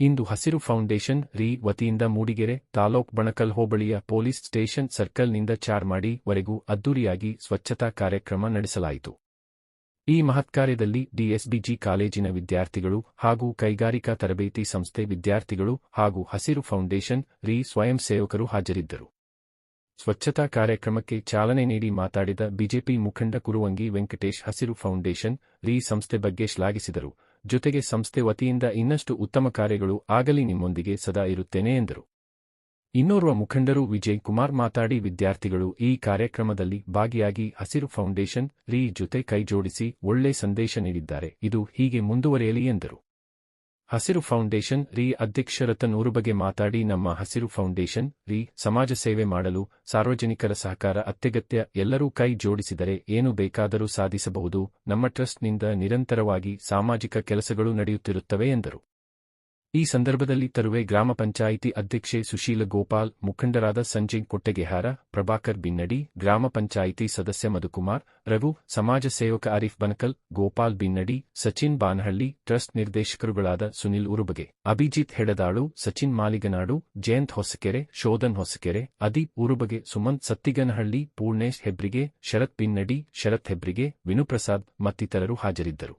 ಇಂದು ಹಸಿರು ಫೌಂಡೇಶನ್, ರಿ ವತಿಯಿಂದ ಮೂಡಿಗೆರೆ ತಾಲೂಕ್ ಬಣಕಲ್ ಹೋಬಳಿಯ ಪೊಲೀಸ್ ಸ್ಟೇಷನ್ ಸರ್ಕಲ್ನಿಂದ ಚಾರ್ಮಾಡಿ ವರೆಗೂ ಅದ್ದೂರಿಯಾಗಿ ಸ್ವಚ್ಛತಾ ಕಾರ್ಯಕ್ರಮ ನಡೆಸಲಾಯಿತು. ಈ ಮಹತ್ಕಾರ್ಯದಲ್ಲಿ ಡಿಎಸ್ಬಿಜಿ ಕಾಲೇಜಿನ ವಿದ್ಯಾರ್ಥಿಗಳು ಹಾಗೂ ಕೈಗಾರಿಕಾ ತರಬೇತಿ ಸಂಸ್ಥೆ ವಿದ್ಯಾರ್ಥಿಗಳು ಹಾಗೂ ಹಸಿರು ಫೌಂಡೇಶನ್, ರಿ ಸ್ವಯಂ ಸೇವಕರು ಹಾಜರಿದ್ದರು. ಸ್ವಚ್ಛತಾ ಕಾರ್ಯಕ್ರಮಕ್ಕೆ ಚಾಲನೆ ನೀಡಿ ಮಾತಾಡಿದ ಬಿಜೆಪಿ ಮುಖಂಡ ಕುರುವಂಗಿ ವೆಂಕಟೇಶ್, ಹಸಿರು ಫೌಂಡೇಶನ್, ರಿ ಸಂಸ್ಥೆ ಬಗ್ಗೆ ಶ್ಲಾಘಿಸಿದರು. ಜೊತೆಗೆ ಸಂಸ್ಥೆ ವತಿಯಿಂದ ಇನ್ನಷ್ಟು ಉತ್ತಮ ಕಾರ್ಯಗಳು ಆಗಲಿ ನಿಮ್ಮೊಂದಿಗೆ ಸದಾ ಇರುತ್ತೇನೆ ಎಂದರು. ಇನ್ನೋರ್ವ ಮುಖಂಡರು ವಿಜಯ್ ಕುಮಾರ್ ಮಾತಾಡಿ, ವಿದ್ಯಾರ್ಥಿಗಳು ಈ ಕಾರ್ಯಕ್ರಮದಲ್ಲಿ ಭಾಗಿಯಾಗಿ ಹಸಿರು ಫೌಂಡೇಶನ್ ರೀ ಜೊತೆ ಕೈಜೋಡಿಸಿ ಒಳ್ಳೆ ಸಂದೇಶ ನೀಡಿದ್ದಾರೆ, ಇದು ಹೀಗೆ ಮುಂದುವರೆಯಲಿ ಎಂದರು. ಹಸಿರು ಫೌಂಡೇಶನ್ ರಿ ಅಧ್ಯಕ್ಷರತನ್ ಊರು ಬಗ್ಗೆ ಮಾತಾಡಿ ನಮ್ಮ ಹಸಿರು ಫೌಂಡೇಶನ್ ರಿ ಸಮಾಜ ಸೇವೆ ಮಾಡಲು ಸಾರ್ವಜನಿಕರ ಸಹಕಾರ ಅತ್ಯಗತ್ಯ ಎಲ್ಲರೂ ಕೈ ಜೋಡಿಸಿದರೆ ಏನು ಬೇಕಾದರೂ ಸಾಧಿಸಬಹುದು. ನಮ್ಮ ಟ್ರಸ್ಟ್ನಿಂದ ನಿರಂತರವಾಗಿ ಸಾಮಾಜಿಕ ಕೆಲಸಗಳು ನಡೆಯುತ್ತಿರುತ್ತವೆ ಎಂದರು. ಈ ಸಂದರ್ಭದಲ್ಲಿ ತರುವೆ ಗ್ರಾಮ ಪಂಚಾಯಿತಿ ಅಧ್ಯಕ್ಷೆ ಸುಶೀಲ ಗೋಪಾಲ್, ಮುಖಂಡರಾದ ಸಂಜಯ್ ಕೊಟ್ಟೆಗೆಹಾರ, ಪ್ರಭಾಕರ್ ಬಿನ್ನಡಿ, ಗ್ರಾಮ ಪಂಚಾಯಿತಿ ಸದಸ್ಯ ಮಧುಕುಮಾರ್, ರಘು, ಸಮಾಜ ಸೇವಕ ಆರಿಫ್ ಬನಕಲ್, ಗೋಪಾಲ್ ಬಿನ್ನಡಿ, ಸಚಿನ್ ಬಾನಹಳ್ಳಿ, ಟ್ರಸ್ಟ್ ನಿರ್ದೇಶಕರುಗಳಾದ ಸುನಿಲ್ ಉರುಬಗೆ, ಅಭಿಜಿತ್ ಹೆಡದಾಳು, ಸಚಿನ್ ಮಾಲಿಗನಾಡು, ಜಯಂತ್ ಹೊಸಕೆರೆ, ಶೋಧನ್ ಹೊಸಕೆರೆ, ಅದೀಪ್ ಉರುಬಗೆ, ಸುಮಂತ್ ಸತ್ತಿಗನಹಳ್ಳಿ, ಪೂರ್ಣೇಶ್ ಹೆಬ್ರಿಗೆ, ಶರತ್ ಬಿನ್ನಡಿ, ಶರತ್ ಹೆಬ್ರಿಗೆ, ವಿನುಪ್ರಸಾದ್ ಮತ್ತಿತರರು ಹಾಜರಿದ್ದರು.